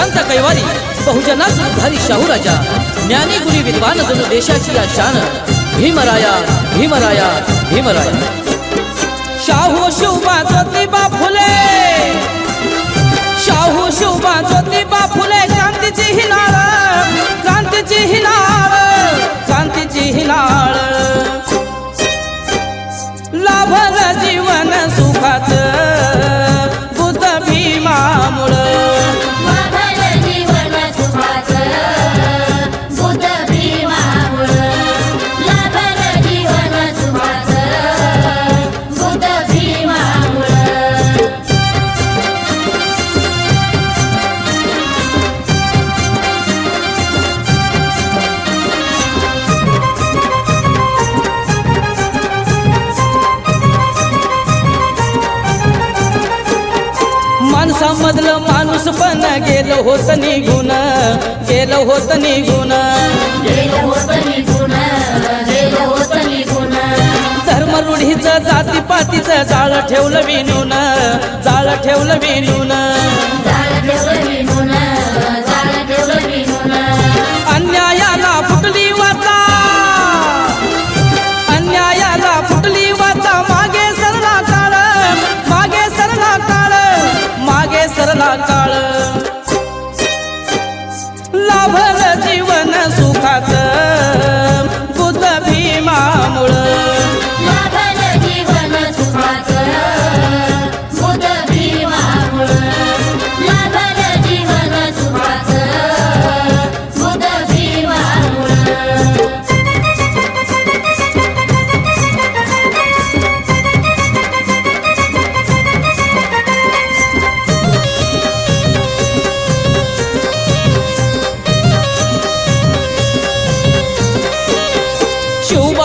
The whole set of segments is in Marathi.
संतांचा कैवारी बहुजनास उद्धारी शाहू राजा ज्ञानी गुणी विद्वान जणू देशाची या शान भीमराया भीमराया भीमराया। शाहू शिवबा ज्योतिबा फुले शाहू शिवबा ज्योति समजलं माणूस पण गेलं होत निघून गेलं होत निघून. गेलं होतं निघून गेलं होतं निघून धर्म रूढीचं जातीपातीचं जाळ ठेवलं विनून. जाळ ठेवलं विणून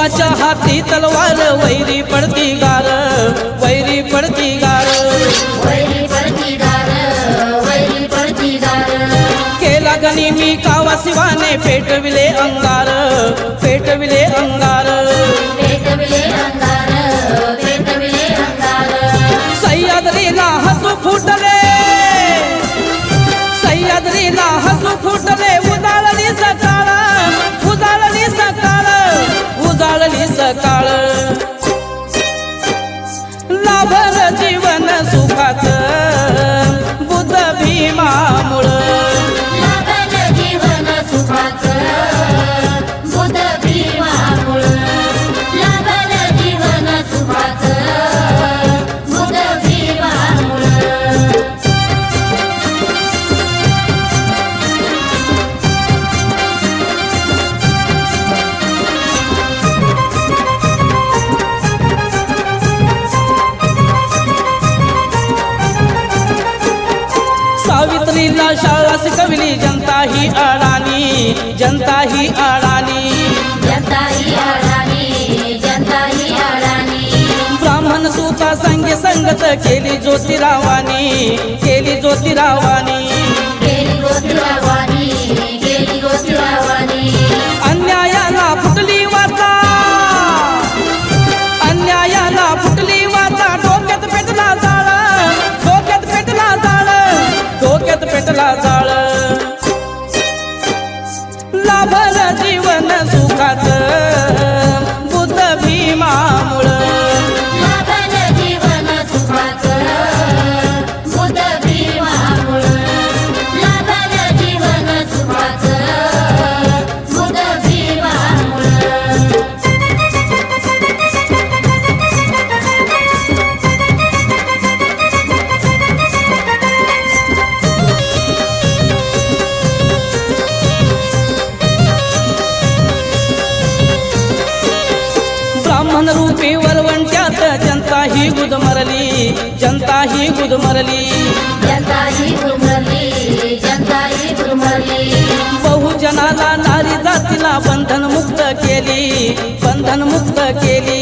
शिवबाच्या हाती तलवार वैरी पडती गार वैरी पडती गार. केला गणी मी कावा शिवाने पेटविले अंगार पेटविले अंगार. सावित्रीला शाळा शिकविली जनता ही अडाणी जनता ही अडाणी. जनता ही अडाणी जनता ही अडाणी. ब्राह्मण सुता संगे संगत केली ज्योतिरावानी केली ज्योतिरावानी. ही गुदमरली जनता ही गुदमरली जनता ही गुरमरली जनता ही गुरमरली बहुजनाला नारी जातीला बंधन मुक्त केली बंधन मुक्त केली.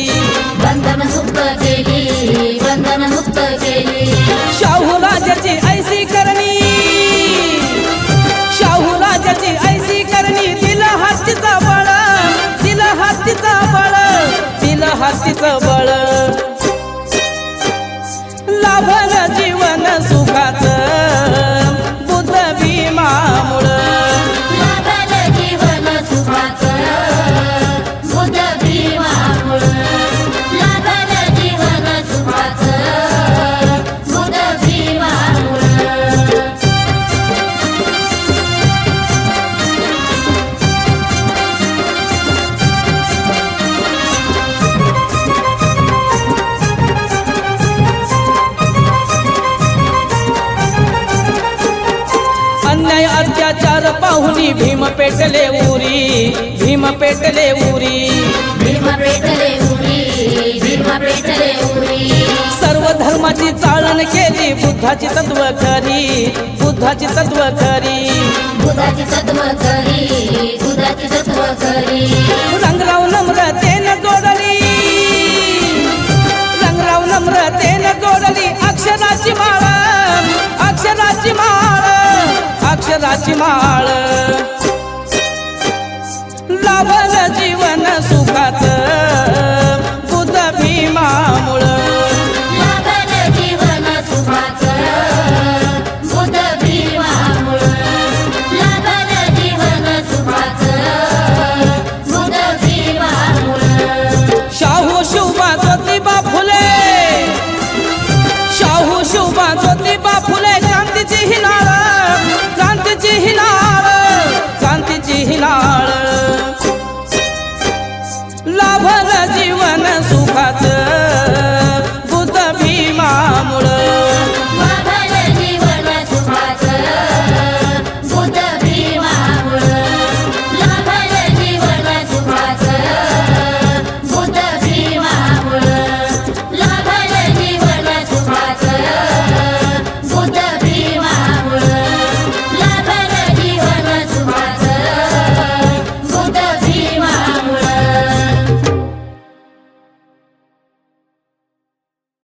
बंधन मुक्त केली बंधन मुक्त केली. शाहू राजाची ऐशी करणी शाहू राजाची ऐशी करणी दिला हातीचा बळ दिला हातीचा बळ दिला हातीचं अत्याचार पाहुनी भीम पेटले उरी भीम पेटले उरी. भीम पेटले उरी भीम पेटले उरी. सर्व धर्माची चाळण केली बुद्धाची तत्व खरी बुद्धाची तत्व खरी बुधाची तत्व करी बुधाची तत्व करी. अक्षराची माळ लाभ